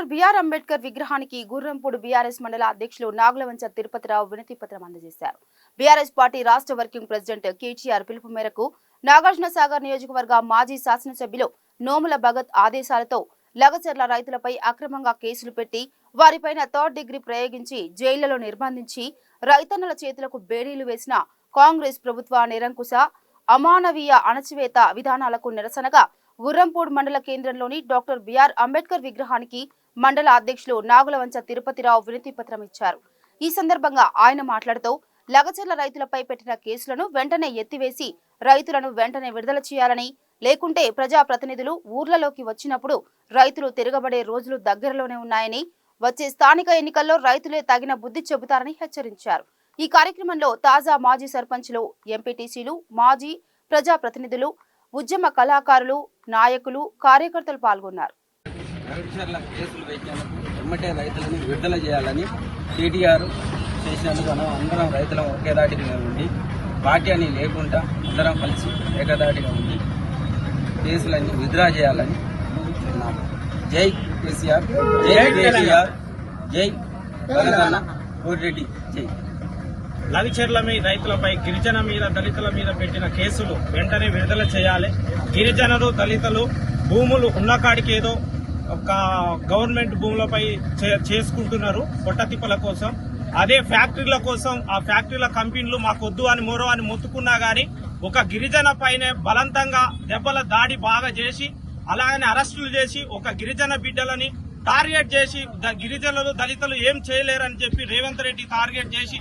Doctor BR Ambedkar విగ్రహానికి Gurrampudi BRS మండల అధ్యక్షులు నాగులవంచ తిరుపతిరావు వినతి పత్రం అందజేశారు. బీఆర్ఎస్ పార్టీ రాష్ట్ర వర్కింగ్ ప్రెసిడెంట్ కేటీఆర్ పిలుపు మేరకు నాగార్జున సాగర్ నియోజకవర్గ మాజీ శాసనసభ్యులు నోముల భగత్ ఆదేశాలతో లగచర్ల రైతులపై అక్రమంగా కేసులు పెట్టి వారిపైన థర్డ్ డిగ్రీ ప్రయోగించి జైళ్ళలో నిర్బంధించి రైతన్నల చేతులకు బేడీలు వేసిన కాంగ్రెస్ ప్రభుత్వ నిరంకుశ అమానవీయ అణచివేత విధానాలకు నిరసనగా గుర్రంపూడ్ మండల కేంద్రంలోని డాక్టర్ బిఆర్ అంబేద్కర్ విగ్రహానికి మండల అధ్యక్షులు నాగులవంచ తిరుపతిరావు వినతి పత్రం ఇచ్చారు. ఈ సందర్భంగా ఆయన మాట్లాడుతూ లగచర్ల రైతులపై పెట్టిన కేసులను వెంటనే ఎత్తివేసి రైతులను వెంటనే విడుదల చేయాలని లేకుంటే ప్రజా ప్రతినిధులు ఊర్లలోకి వచ్చినప్పుడు రైతులు తిరగబడే రోజులు దగ్గరలోనే ఉన్నాయని వచ్చే స్థానిక ఎన్నికల్లో రైతులే తగిన బుద్ధి చెబుతారని హెచ్చరించారు. ఈ కార్యక్రమంలో తాజా మాజీ సర్పంచ్లు ఎంపీటీసీలు మాజీ ప్రజా ప్రతినిధులు ఉద్యమ కళాకారులు నాయకులు కార్యకర్తలు పాల్గొన్నారు. రైతుల కేసులు వేసినందుకు ఎమ్మటే రైతులను విడుదల చేయాలని కేటీఆర్ చేసినందుకు మనం అందరం రైతులం ఒకే దాటిగా ఉండి పార్టీ అని లేకుండా అందరం కలిసి ఏకదాటిగా ఉండి కేసులన్నీ విత్డ్రా చేయాలని జై కేసీఆర్ జై కేసీఆర్ జై తెలంగాణ. కోటిరెడ్డి జై. లవిచెర్ల మీద రైతులపై గిరిజన మీద దళితుల మీద పెట్టిన కేసులు వెంటనే విడుదల చేయాలి. గిరిజనులు దళితులు భూములు ఉన్న కాడికి ఏదో ఒక గవర్నమెంట్ భూములపై చే- చేసుకుంటున్నారు పొట్టతిప్పల కోసం. అదే ఫ్యాక్టరీల కోసం ఆ ఫ్యాక్టరీల కంపెనీలు మాకొద్దు అని మోరో అని మొత్తుకున్నా గాని ఒక గిరిజన పైనే బలవంతంగా దెబ్బల దాడి బాగా చేసి అలాగనే అరెస్టులు చేసి ఒక గిరిజన బిడ్డలని టార్గెట్ చేసి గిరిజనులు దళితులు ఏం చేయలేరని చెప్పి రేవంత్ రెడ్డి టార్గెట్ చేసి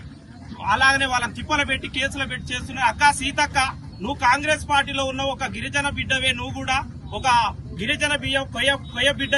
అలాగనే వాళ్ళని తిప్పలు పెట్టి కేసులు పెట్టి చేస్తున్నాయి అక్క సీతక్క నువ్వు కాంగ్రెస్ పార్టీలో ఉన్న ఒక గిరిజన బిడ్డవే నువ్వు కూడా. ఒక గిరిజన బియ్యం కొయ్య కొయ్య బిడ్డ